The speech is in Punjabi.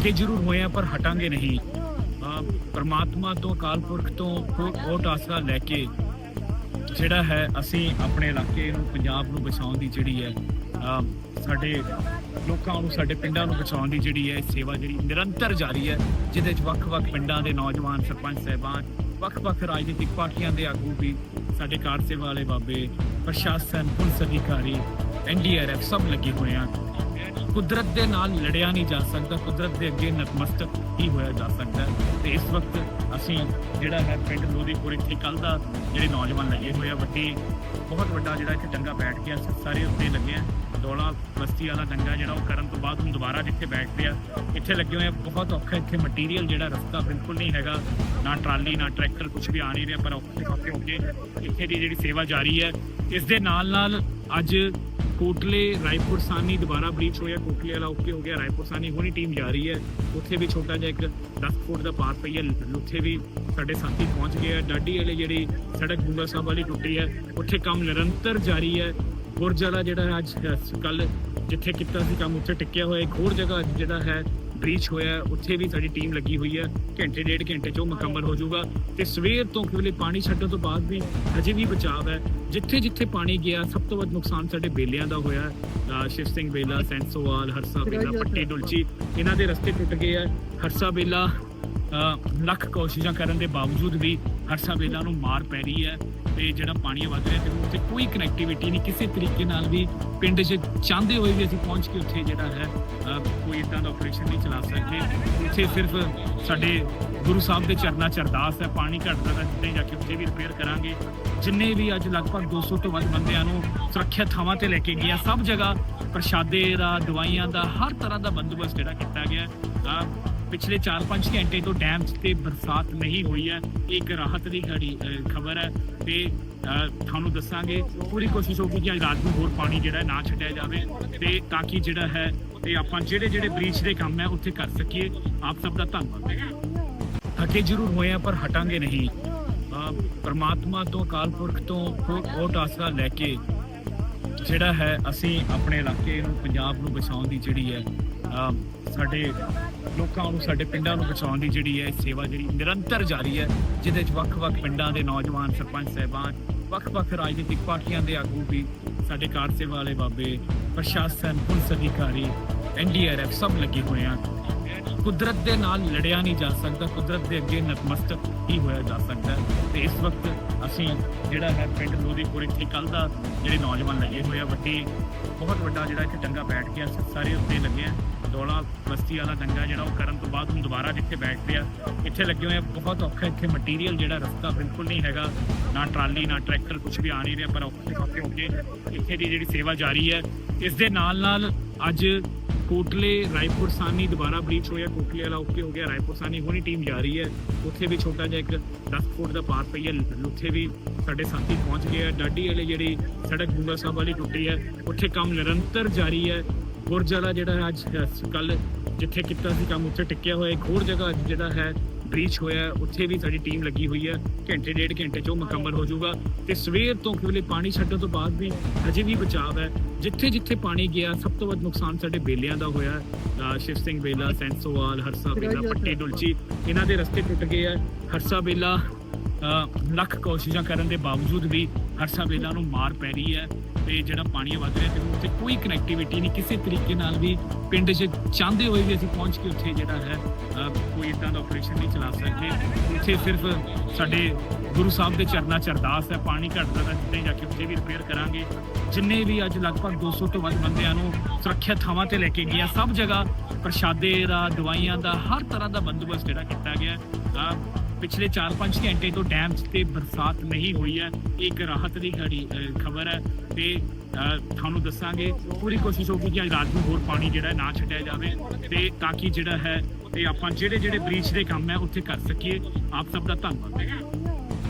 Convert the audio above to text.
ਥੱਕੇ ਜ਼ਰੂਰ ਹੋਏ ਆ, ਪਰ ਹਟਾਂਗੇ ਨਹੀਂ। ਪਰਮਾਤਮਾ ਤੋਂ, ਅਕਾਲ ਪੁਰਖ ਤੋਂ ਬਹੁਤ ਆਸਰਾ ਲੈ ਕੇ ਜਿਹੜਾ ਹੈ, ਅਸੀਂ ਆਪਣੇ ਇਲਾਕੇ ਨੂੰ, ਪੰਜਾਬ ਨੂੰ ਬਚਾਉਣ ਦੀ ਜਿਹੜੀ ਹੈ ਸਾਡੇ ਲੋਕਾਂ ਨੂੰ, ਸਾਡੇ ਪਿੰਡਾਂ ਨੂੰ ਬਚਾਉਣ ਦੀ ਜਿਹੜੀ ਹੈ ਸੇਵਾ ਜਿਹੜੀ ਨਿਰੰਤਰ ਜਾਰੀ ਹੈ, ਜਿਹਦੇ ਵਿੱਚ ਵੱਖ-ਵੱਖ ਪਿੰਡਾਂ ਦੇ ਨੌਜਵਾਨ ਸਰਪੰਚ ਸਹਿਬਾਨ, ਵੱਖ-ਵੱਖ ਰਾਜਨੀਤਿਕ ਪਾਰਟੀਆਂ ਦੇ ਆਗੂ ਵੀ, ਸਾਡੇ ਕਾਰ ਸੇਵਾ ਵਾਲੇ ਬਾਬੇ, ਪ੍ਰਸ਼ਾਸਨ, ਪੁਲਿਸ ਅਧਿਕਾਰੀ ਐਨਡੀਆਰਐਫ ਸਭ ਲੱਗੇ ਹੋਏ ਆ। ਕੁਦਰਤ ਦੇ ਨਾਲ ਲੜਿਆ ਨਹੀਂ ਜਾ ਸਕਦਾ, ਕੁਦਰਤ ਦੇ ਅੱਗੇ ਨਤਮਸਤਕ ਹੀ ਹੋਇਆ ਜਾ ਸਕਦਾ ਹੈ। ਤੇ ਇਸ ਵਕਤ ਅਸੀਂ ਜਿਹੜਾ ਹੈ ਪਿੰਡ ਲੋਦੀਪੁਰ, ਇੱਥੇ ਕੱਲ ਦਾ ਜਿਹੜੇ ਨੌਜਵਾਨ ਲੱਗੇ ਹੋਏ ਆ, ਵੱਡੇ, ਬਹੁਤ ਵੱਡਾ ਜਿਹੜਾ ਇੱਥੇ ਡੰਗਾ ਬੈਠ ਗਿਆ, ਸਾਰੇ ਉੱਤੇ ਲੱਗੇ ਆ। ਦੋਲਾ ਬਸਤੀ ਵਾਲਾ ਡੰਗਾ ਜਿਹੜਾ ਉਹ ਕਰਨ ਤੋਂ ਬਾਅਦ ਹੁਣ ਦੁਬਾਰਾ ਜਿੱਥੇ ਬੈਠਦੇ ਆ, ਇੱਥੇ ਲੱਗੇ ਹੋਏ ਆ। ਬਹੁਤ ਔਖਾ ਇੱਥੇ ਮਟੀਰੀਅਲ ਜਿਹੜਾ ਰਸਤਾ ਬਿਲਕੁਲ ਨਹੀਂ ਹੈਗਾ, ਨਾ ਟਰਾਲੀ, ਨਾ ਟਰੈਕਟਰ ਕੁਝ ਵੀ ਆ ਨਹੀਂ ਰਿਹਾ, ਪਰ ਔਖੇ ਔਖੇ ਹੋ ਕੇ ਇੱਥੇ ਦੀ ਜਿਹੜੀ ਸੇਵਾ ਜਾਰੀ ਹੈ, ਇਸ ਦੇ ਨਾਲ ਨਾਲ ਅੱਜ ਕੋਟਲੇ, ਰਾਏਪੁਰ ਸਾਨੀ ਦੁਬਾਰਾ ਬ੍ਰੀਚ ਹੋਇਆ, ਕੋਟਲੇ ਵਾਲਾ ਓਕੇ ਹੋ ਗਿਆ, ਰਾਏਪੁਰ ਸਾਨੀ ਹੁਣੀ ਟੀਮ ਜਾ ਰਹੀ ਹੈ। ਉੱਥੇ ਵੀ ਛੋਟਾ ਜਿਹਾ ਇੱਕ 10 ਫੁੱਟ ਦਾ ਪਾਰ ਪਈ ਹੈ। ਉੱਥੇ ਵੀ ਸਾਡੇ ਸਾਥੀ ਪਹੁੰਚ ਗਏ ਆ। ਡਾਡੀ ਵਾਲੇ ਜਿਹੜੀ ਸੜਕ ਬੁੰਗਾ ਸਾਹਿਬ ਵਾਲੀ ਟੁੱਟੀ ਹੈ, ਉੱਥੇ ਕੰਮ ਨਿਰੰਤਰ ਜਾਰੀ ਹੈ। ਗੁਰਜ ਜਿਹੜਾ ਅੱਜ ਕੱਲ ਜਿੱਥੇ ਕੀਤਾ ਸੀ, ਕੰਮ ਉੱਥੇ ਟਿਕਿਆ ਹੋਇਆ ਇੱਕ ਹੋਰ ਜਗ੍ਹਾ ਜਿਹੜਾ ਹੈ ਬ੍ਰੀਚ ਹੋਇਆ ਹੈ, ਉੱਥੇ ਵੀ ਸਾਡੀ ਟੀਮ ਲੱਗੀ ਹੋਈ ਹੈ। ਘੰਟੇ ਡੇਢ ਘੰਟੇ 'ਚ ਉਹ ਮੁਕੰਮਲ ਹੋ ਜਾਊਗਾ। ਤੇ ਸਵੇਰ ਤੋਂ ਕਿਵਲੇ ਪਾਣੀ ਛੱਡਣ ਤੋਂ ਬਾਅਦ ਵੀ ਅਜੇ ਵੀ ਬਚਾਅ ਹੈ। ਜਿੱਥੇ ਜਿੱਥੇ ਪਾਣੀ ਗਿਆ ਸਭ ਤੋਂ ਵੱਧ ਨੁਕਸਾਨ ਸਾਡੇ ਬੇਲਿਆਂ ਦਾ ਹੋਇਆ। ਹੈ। ਸ਼ਿਵ ਸਿੰਘ ਬੇਲਾ ਸੈਂਸੋਵਾਲ ਹਰਸਾ ਬੇਲਾ ਪੱਟੀ ਡੁਲਚੀ ਇਹਨਾਂ ਦੇ ਰਸਤੇ ਟੁੱਟ ਗਏ ਆ ਹਰਸਾ ਬੇਲਾ ਲੱਖ ਕੋਸ਼ਿਸ਼ਾਂ ਕਰਨ ਦੇ ਬਾਵਜੂਦ ਵੀ ਹਰਸਾ ਵੇਲਾ ਨੂੰ ਮਾਰ ਪੈ ਰਹੀ ਹੈ ਤੇ ਜਿਹੜਾ ਪਾਣੀ ਵੱਧ ਰਿਹਾ ਤੇ ਉੱਥੇ ਕੋਈ ਕਨੈਕਟੀਵਿਟੀ ਨਹੀਂ, ਕਿਸੇ ਤਰੀਕੇ ਨਾਲ ਵੀ ਪਿੰਡ 'ਚ ਚਾਹੁੰਦੇ ਹੋਏ ਵੀ ਅਸੀਂ ਪਹੁੰਚ ਕੇ ਉੱਥੇ ਜਿਹੜਾ ਹੈ ਕੋਈ ਇਦਾਂ ਦਾ ਆਪਰੇਸ਼ਨ ਨਹੀਂ ਚਲਾ ਸਕਦੇ। ਉੱਥੇ ਸਿਰਫ ਸਾਡੇ ਗੁਰੂ ਸਾਹਿਬ ਦੇ ਚਰਨਾਂ 'ਚ ਅਰਦਾਸ ਹੈ, ਪਾਣੀ ਘਟਦਾ ਤਾਂ ਜਿੱਥੇ ਜਾ ਕੇ ਉੱਥੇ ਵੀ ਰਿਪੇਅਰ ਕਰਾਂਗੇ। ਜਿੰਨੇ ਵੀ ਅੱਜ ਲਗਭਗ 200 ਤੋਂ ਵੱਧ ਬੰਦਿਆਂ ਨੂੰ ਸੁਰੱਖਿਅਤ ਥਾਵਾਂ ਤੇ ਲੈ ਕੇ ਗਿਆ ਸਭ ਜਗ੍ਹਾ ਪ੍ਰਸ਼ਾਦੇ ਦਾ, ਦਵਾਈਆਂ ਦਾ, ਹਰ ਤਰ੍ਹਾਂ ਦਾ ਬੰਦੋਬਸਤ ਜਿਹੜਾ ਕੀਤਾ ਗਿਆ। ਪਿਛਲੇ 4-5 ਘੰਟੇ ਤੋਂ ਡੈਮ 'ਚ ਤੇ ਬਰਸਾਤ ਨਹੀਂ ਹੋਈ ਹੈ। ਇਹ ਇੱਕ ਰਾਹਤ ਦੀ ਘੜੀ ਖਬਰ ਹੈ ਤੇ ਤੁਹਾਨੂੰ ਦੱਸਾਂਗੇ ਪੂਰੀ ਕੋਸ਼ਿਸ਼ ਹੋਊਗੀ ਕਿ ਅੱਜ ਰਾਤ ਨੂੰ ਹੋਰ ਪਾਣੀ ਜਿਹੜਾ ਨਾ ਛੱਡਿਆ ਜਾਵੇ ਤੇ ਤਾਂ ਕਿ ਜਿਹੜਾ ਹੈ ਤੇ ਆਪਾਂ ਜਿਹੜੇ ਜਿਹੜੇ ਬ੍ਰੀਚ ਦੇ ਕੰਮ ਹੈ ਉੱਥੇ ਕਰ ਸਕੀਏ। ਆਪ ਸਭ ਦਾ ਧੰਨਵਾਦ। ਥੱਕੇ ਜ਼ਰੂਰ ਹੋਏ ਆ, ਪਰ ਹਟਾਂਗੇ ਨਹੀਂ। ਪਰਮਾਤਮਾ ਤੋਂ, ਅਕਾਲ ਪੁਰਖ ਤੋਂ ਬਹੁਤ ਆਸਰਾ ਲੈ ਕੇ ਜਿਹੜਾ ਹੈ, ਅਸੀਂ ਆਪਣੇ ਇਲਾਕੇ ਨੂੰ, ਪੰਜਾਬ ਨੂੰ ਬਚਾਉਣ ਦੀ ਜਿਹੜੀ ਹੈ ਸਾਡੇ ਲੋਕਾਂ ਨੂੰ, ਸਾਡੇ ਪਿੰਡਾਂ ਨੂੰ ਬਚਾਉਣ ਦੀ ਜਿਹੜੀ ਹੈ ਸੇਵਾ ਜਿਹੜੀ ਨਿਰੰਤਰ ਜਾਰੀ ਹੈ, ਜਿਹਦੇ ਵਿੱਚ ਵੱਖ-ਵੱਖ ਪਿੰਡਾਂ ਦੇ ਨੌਜਵਾਨ ਸਰਪੰਚ ਸਹਿਬਾਨ, ਵੱਖ-ਵੱਖ ਰਾਜਨੀਤਿਕ ਪਾਰਟੀਆਂ ਦੇ ਆਗੂ ਵੀ, ਸਾਡੇ ਕਾਰ ਸੇਵਾ ਵਾਲੇ ਬਾਬੇ, ਪ੍ਰਸ਼ਾਸਨ, ਪੁਲਿਸ ਅਧਿਕਾਰੀ ਐਨਡੀਆਰਐਫ ਸਭ ਲੱਗੇ ਹੋਏ ਆ ਕੁਦਰਤ ਦੇ ਨਾਲ ਲੜਿਆ ਨਹੀਂ ਜਾ ਸਕਦਾ, ਕੁਦਰਤ ਦੇ ਅੱਗੇ ਨਤਮਸਤਕ ਹੀ ਹੋਇਆ ਜਾ ਸਕਦਾ ਹੈ। ਤੇ ਇਸ ਵਕਤ ਅਸੀਂ ਜਿਹੜਾ ਹੈ ਪਿੰਡ ਲੋਦੀਪੁਰ, ਇੱਥੇ ਕੱਲ ਦਾ ਜਿਹੜੇ ਨੌਜਵਾਨ ਲੱਗੇ ਹੋਏ ਆ, ਵੱਡੀ, ਬਹੁਤ ਵੱਡਾ ਜਿਹੜਾ ਇੱਥੇ ਡੰਗਾ ਬੈਠ ਗਿਆ, ਸਾਰੇ ਉੱਤੇ ਲੱਗੇ ਆ। ਦੌਲਾ ਬਸਤੀ ਵਾਲਾ ਡੰਗਾ ਜਿਹੜਾ ਉਹ ਕਰਨ ਤੋਂ ਬਾਅਦ ਹੁਣ ਦੁਬਾਰਾ ਜਿੱਥੇ ਬੈਠਦੇ ਆ ਇੱਥੇ ਲੱਗੇ ਹੋਏ ਆ। ਬਹੁਤ ਔਖਾ ਇੱਥੇ ਮਟੀਰੀਅਲ ਜਿਹੜਾ ਰਸਤਾ ਬਿਲਕੁਲ ਨਹੀਂ ਹੈਗਾ, ਨਾ ਟਰਾਲੀ, ਨਾ ਟਰੈਕਟਰ ਕੁਝ ਵੀ ਆ ਨਹੀਂ ਰਿਹਾ, ਪਰ ਔਖੇ ਔਖੇ ਹੋ ਕੇ ਇੱਥੇ ਦੀ ਜਿਹੜੀ ਸੇਵਾ ਜਾਰੀ ਹੈ, ਇਸ ਦੇ ਨਾਲ ਨਾਲ ਅੱਜ ਕੋਟਲੇ ਰਾਏਪੁਰ ਸਾਨੀ ਦੁਬਾਰਾ ਬ੍ਰੀਚ ਹੋਇਆ। ਕੋਟਲੇ ਵਾਲਾ ਓਕੇ ਹੋ ਗਿਆ। ਰਾਏਪੁਰ ਸਾਨੀ ਹੁਣੀ ਟੀਮ ਜਾ ਰਹੀ ਹੈ। ਉੱਥੇ ਵੀ ਛੋਟਾ ਜਿਹਾ ਇੱਕ 10 ਫੁੱਟ ਦਾ ਪਾਰ ਪਈ ਹੈ। ਉੱਥੇ ਵੀ ਸਾਡੇ ਸਾਥੀ ਪਹੁੰਚ ਗਏ ਆ। ਡਾਡੀ ਵਾਲੇ ਜਿਹੜੀ ਸੜਕ ਗੁੰਗਾ ਸਾਹਿਬ ਵਾਲੀ ਟੁੱਟੀ ਹੈ, ਉੱਥੇ ਕੰਮ ਨਿਰੰਤਰ ਜਾਰੀ ਹੈ। ਗੁਰਜ ਜਿਹੜਾ ਅੱਜ ਕੱਲ ਜਿੱਥੇ ਕੀਤਾ ਸੀ, ਕੰਮ ਉੱਥੇ ਟਿਕਿਆ ਹੋਇਆ। ਇੱਕ ਹੋਰ ਜਗ੍ਹਾ ਜਿਹੜਾ ਹੈ ਬ੍ਰੀਚ ਹੋਇਆ ਹੈ, ਉੱਥੇ ਵੀ ਸਾਡੀ ਟੀਮ ਲੱਗੀ ਹੋਈ ਹੈ। ਘੰਟੇ ਡੇਢ ਘੰਟੇ 'ਚ ਉਹ ਮੁਕੰਮਲ ਹੋ ਜਾਊਗਾ। ਤੇ ਸਵੇਰ ਤੋਂ ਕਿਵਲੇ ਪਾਣੀ ਛੱਡਣ ਤੋਂ ਬਾਅਦ ਵੀ ਅਜੇ ਵੀ ਬਚਾਅ ਹੈ। ਜਿੱਥੇ ਜਿੱਥੇ ਪਾਣੀ ਗਿਆ ਸਭ ਤੋਂ ਵੱਧ ਨੁਕਸਾਨ ਸਾਡੇ ਬੇਲਿਆਂ ਦਾ ਹੋਇਆ। ਹੈ। ਸ਼ਿਵ ਸਿੰਘ ਬੇਲਾ ਸੈਂਸੋਵਾਲ ਹਰਸਾ ਬੇਲਾ ਪੱਟੀ ਡੁਲਚੀ ਇਹਨਾਂ ਦੇ ਰਸਤੇ ਟੁੱਟ ਗਏ ਆ। ਹਰਸਾ ਬੇਲਾ ਲੱਖ ਕੋਸ਼ਿਸ਼ਾਂ ਕਰਨ ਦੇ ਬਾਵਜੂਦ ਵੀ ਹਰਸਾ ਬੇਲਾ ਨੂੰ ਮਾਰ ਪੈ ਰਹੀ ਹੈ ਤੇ ਜਿਹੜਾ ਪਾਣੀ ਵੱਧ ਰਿਹਾ ਤੇ ਉੱਥੇ ਕੋਈ ਕਨੈਕਟੀਵਿਟੀ ਨਹੀਂ। ਕਿਸੇ ਤਰੀਕੇ ਨਾਲ ਵੀ ਪਿੰਡ 'ਚ ਚਾਹੁੰਦੇ ਹੋਏ ਵੀ ਅਸੀਂ ਪਹੁੰਚ ਕੇ ਉੱਥੇ ਜਿਹੜਾ ਹੈ ਇਦਾਂ ਦਾ ਆਪਰੇਸ਼ਨ ਨਹੀਂ ਚਲਾ ਸਕਦੇ ਉੱਥੇ ਸਿਰਫ ਸਾਡੇ ਗੁਰੂ ਸਾਹਿਬ ਦੇ ਚਰਨਾਂ 'ਚ ਅਰਦਾਸ ਹੈ, ਪਾਣੀ ਘਟਦਾ ਤਾਂ ਜਿੱਥੇ ਜਾ ਕੇ ਉੱਥੇ ਵੀ ਰਿਪੇਅਰ ਕਰਾਂਗੇ। ਜਿੰਨੇ ਵੀ ਅੱਜ ਲਗਭਗ 200 ਤੋਂ ਵੱਧ ਬੰਦਿਆਂ ਨੂੰ ਸੁਰੱਖਿਅਤ ਥਾਵਾਂ ਤੇ ਲੈ ਕੇ ਗਿਆ, ਸਭ ਜਗ੍ਹਾ ਪ੍ਰਸ਼ਾਦੇ ਦਾ, ਦਵਾਈਆਂ ਦਾ, ਹਰ ਤਰ੍ਹਾਂ ਦਾ ਬੰਦੋਬਸਤ ਜਿਹੜਾ ਕੀਤਾ ਗਿਆ। ਅਹ ਪਿਛਲੇ 4-5 ਘੰਟੇ ਤੋਂ ਡੈਮ 'ਚ ਤੇ ਬਰਸਾਤ ਨਹੀਂ ਹੋਈ ਹੈ। ਇਹ ਇੱਕ ਰਾਹਤ ਦੀ ਘੜੀ ਖਬਰ ਹੈ ਤੇ ਤੁਹਾਨੂੰ ਦੱਸਾਂਗੇ ਪੂਰੀ ਕੋਸ਼ਿਸ਼ ਹੋਊਗੀ ਕਿ ਅੱਜ ਰਾਤ ਨੂੰ ਹੋਰ ਪਾਣੀ ਜਿਹੜਾ ਨਾ ਛੱਡਿਆ ਜਾਵੇ ਤੇ ਤਾਂ ਕਿ ਜਿਹੜਾ ਹੈ ਤੇ ਆਪਾਂ ਜਿਹੜੇ ਜਿਹੜੇ ਬ੍ਰੀਚ ਦੇ ਕੰਮ ਹੈ ਉੱਥੇ ਕਰ ਸਕੀਏ। ਆਪ ਸਭ ਦਾ ਧੰਨਵਾਦ।